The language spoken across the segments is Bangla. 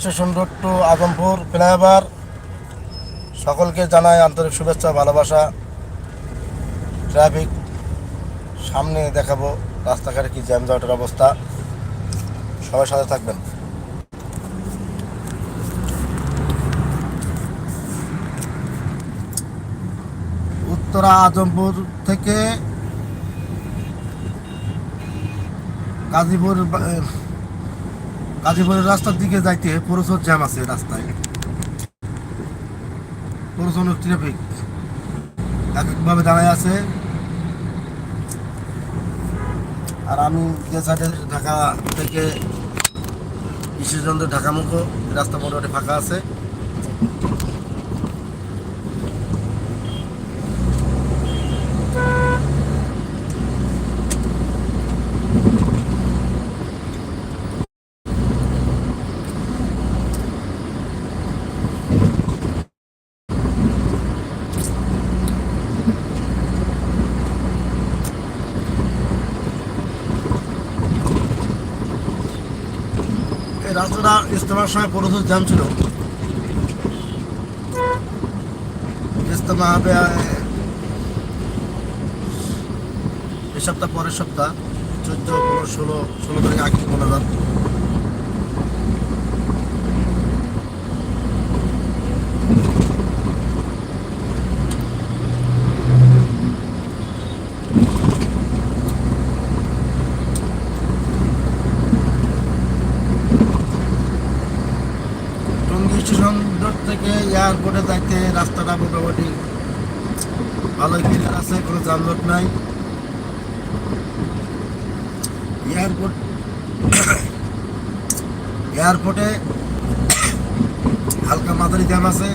Station road to Azampur flyover. সকলকে জানাই আন্তরিক শুভেচ্ছা, ভালোবাসা। ট্রাফিক সামনে দেখাবো, রাস্তাঘাটে কি জ্যামজটের অবস্থা। সবার সাথে থাকবেন। উত্তরা আজমপুর থেকে গাজীপুর গাজীপুরের রাস্তার দিকে যাইতে প্রচুর জ্যাম আছে রাস্তায়। প্রচুর ট্রাফিক এক একভাবে দাঁড়ায় আছে। আর আমি যে সাইডে ঢাকা থেকে ঈশ্বরচন্দ্র ঢাকা মুখো রাস্তা মোটামুটি ফাঁকা আছে এই ইস্তেমার সময় প্রচুর জ্যাম ছিল। ইজতেমা হবে এ সপ্তাহ পরের সপ্তাহ, চোদ্দ, পনেরো, ষোলো ষোলো তারিখ আগে মনে যান টঙ্গী স্টেশন রোড থেকে এয়ারপোর্টে যাইতে রাস্তাটা মোটামুটি ভালোই ক্লিয়ার আছে, কোনো যানজট নাই। এয়ারপোর্ট, এয়ারপোর্টে হালকা মাঝারি জ্যাম আছে।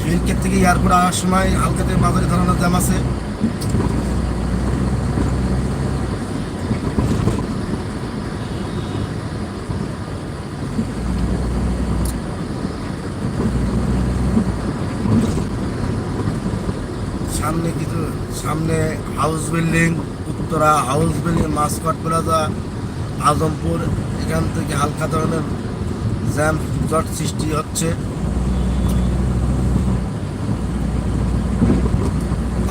ফিল্কের থেকে এয়ারপোর্ট আসার সময় হালকা থেকে মাঝারি ধরনের জ্যাম আছে। সামনে কিছু, সামনে house building Uttara house building Mascot Plaza, Azampur, এখান থেকে হালকা ধরনের জ্যাম জট সৃষ্টি হচ্ছে।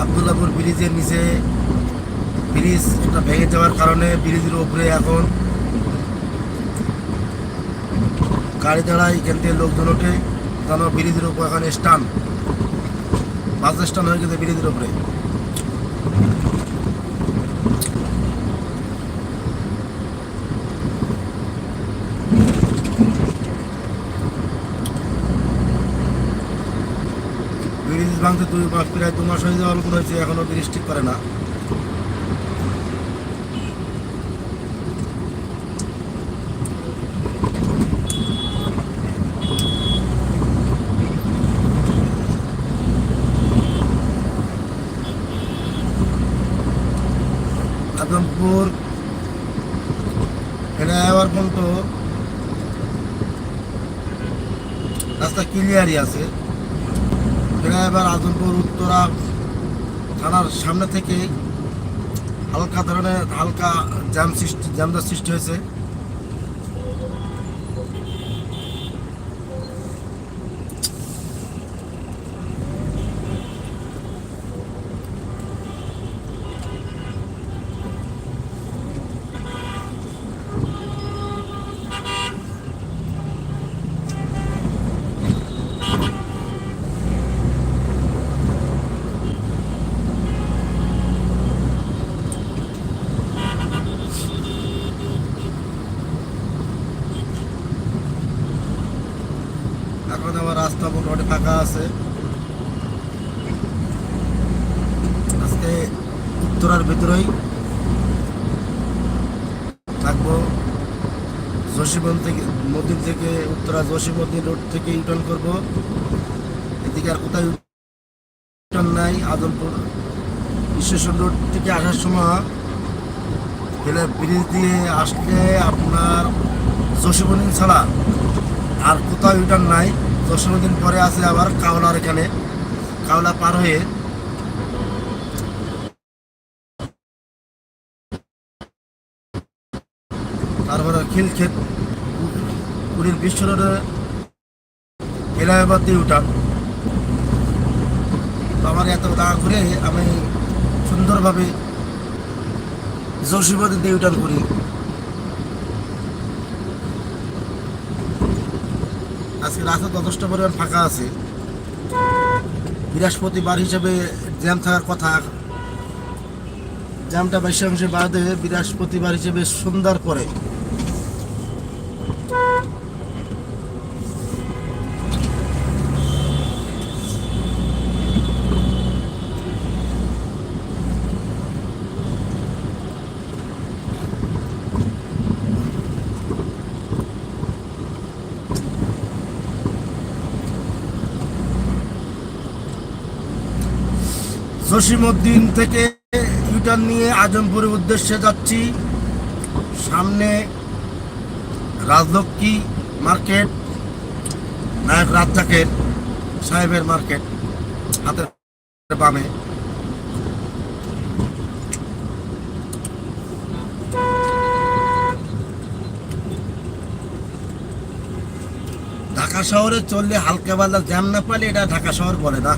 আবদুল্লাপুর ব্রিজের নিচে ব্রিজটা ভেঙে যাওয়ার কারণে ব্রিজের উপরে এখন গাড়ি দাঁড়ায়, এখান থেকে লোকজন ওঠে। কেন ব্রিজের উপর এখন স্টান বাস স্ট্যান্ড হয়ে গেছে ব্রিজের উপরে। ব্রিজ ভাঙতে দুই মাস, প্রায় দু মাস হয়ে যাওয়ার মতো হয়েছে, এখনও ব্রিজ ঠিক করে না। আদমপুর আবার পর্যন্ত রাস্তা ক্লিয়ারই আছে। এবার আদমপুর উত্তরা থানার সামনে থেকে হালকা ধরনের হালকা জ্যাম সৃষ্টি জ্যামদার সৃষ্টি হয়েছে এখন আবার রাস্তা মোটামুটি আছে। আজকে উত্তরার ভিতরেই থাকব। জসীবন থেকে, মন্দির থেকে, উত্তরা জসীমন্দির রোড থেকে ইউটার্ন করব। এদিকে আর কোথায় ইউটার্ন নাই আদমপুর স্টেশন রোড থেকে আসার সময় গেলে ব্রিজ দিয়ে আসলে আপনার জসীবন্দিন ছাড়া আর কোথাও ইউটার্ন নাই। দশম দিন পরে আছে আবার কাওলার এখানে কাওলা পার হয়ে তারপরে খিলক্ষেত কুড়ির বিশ্ব রোডে এলাহাবাদ দিয়ে উঠান আমার এত টাকা করে আমি সুন্দরভাবে জসিবাদে দিয়ে উঠান করি। আজকে রাস্তা যথেষ্ট পরিমাণ ফাঁকা আছে। বৃহস্পতিবার হিসেবে জ্যাম থাকার কথা। জ্যামটা বেশি অংশে বাদে বৃহস্পতিবার হিসেবে সুন্দর পরে জসিমউদ্দিন থেকে ইউটার্ন নিয়ে আজমপুরের উদ্দেশ্যে যাচ্ছি। সামনে রাজলক্ষ্মী মার্কেট, নায়ক রাজ্জাকের সাহেবের মার্কেট হাতের বামে। ঢাকা শহরে চললে হালকা পাতলা জ্যাম না পালে এটা ঢাকা শহর বলে না।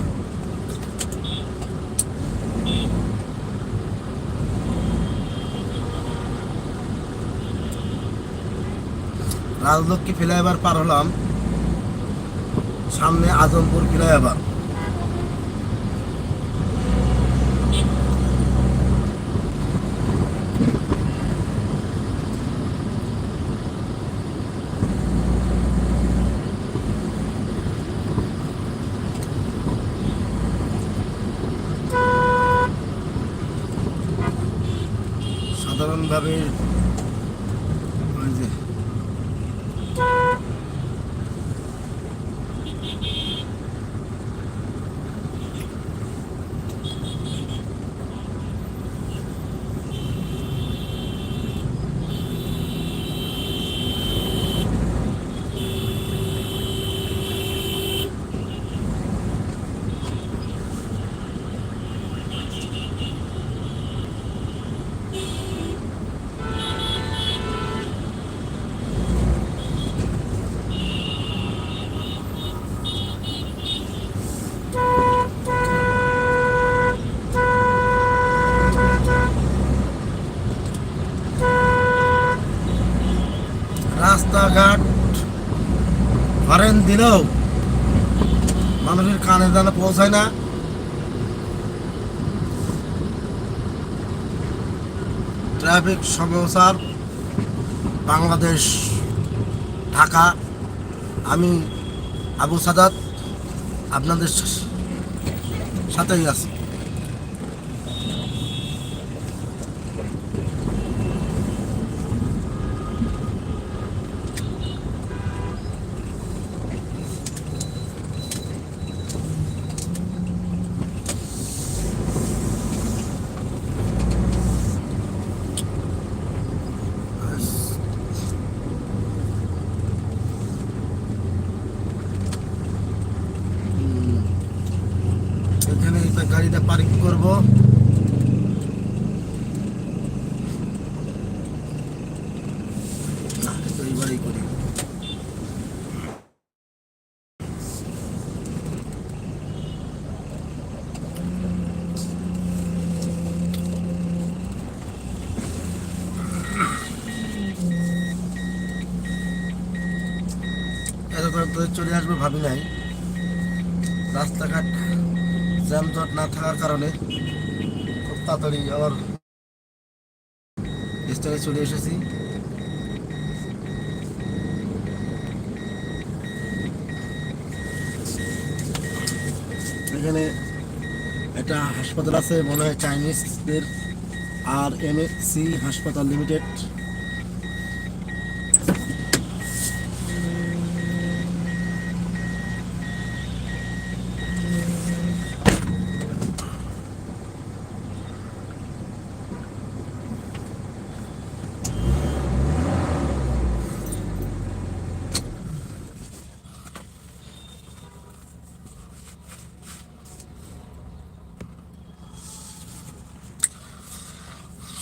রাজলক্ষ্মী ফ্লাইওভার পার হলাম সামনে আজমপুর ফ্লাইওভার সাধারণভাবে ওই যে রাস্তাঘাট হরেন দিলেও মানুষের কানে জানা পৌঁছায় না। ট্রাফিক সমস্যার বাংলাদেশ, ঢাকা। আমি আবু সাদাত, আপনাদের সাথেই আছি এখানে একটা গাড়িটা পার্কিং করব না, তো এইবারেই করি তাড়াতাড়ি চলে আসবে ভাবি নাই। রাস্তাঘাট যানজট না থাকার কারণে খুব তাড়াতাড়ি আবার স্টেশনে চলে এসেছি। এখানে একটা হাসপাতাল আছে, মনে হয় চাইনিজদের আর এম এস সি হাসপাতাল লিমিটেড।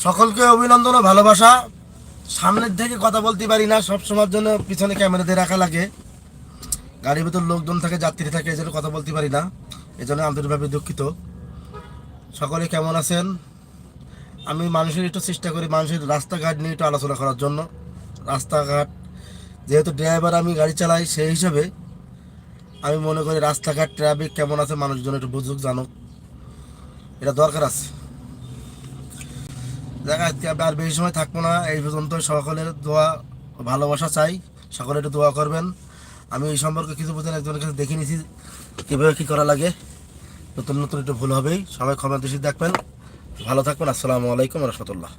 সকলকে অভিনন্দন ও ভালোবাসা। সামনের থেকে কথা বলতে পারি না, সব সময়ের জন্য পিছনে ক্যামেরা দিয়ে রাখা লাগে। গাড়ির ভিতর লোকজন থাকে, যাত্রী থাকে, এই জন্য কথা বলতে পারি না। এই জন্য আন্তরিকভাবে দুঃখিত। সকলে কেমন আছেন? আমি মানুষের একটু চেষ্টা করি মানুষের রাস্তাঘাট নিয়ে একটু আলোচনা করার জন্য। রাস্তাঘাট, যেহেতু ড্রাইভার আমি গাড়ি চালাই, সেই হিসাবে আমি মনে করি রাস্তাঘাট ট্রাফিক কেমন আছে, মানুষজন একটু বুঝুক, জানুক। এটা দরকার আছে। দেখা আর বেশি সময় থাকব না। এই পর্যন্ত সকলের দোয়া, ভালোবাসা চাই। সকলে একটু দোয়া করবেন। আমি এই সম্পর্কে কিছু বুঝেন একজনের কাছে দেখে নিয়েছি কীভাবে কী করা লাগে। নতুন নতুন একটু ভুল হবেই সবাই ক্ষমা দৃষ্টি দেখবেন। ভালো থাকবেন। আসসালামু আলাইকুম রহমতুল্লাহ।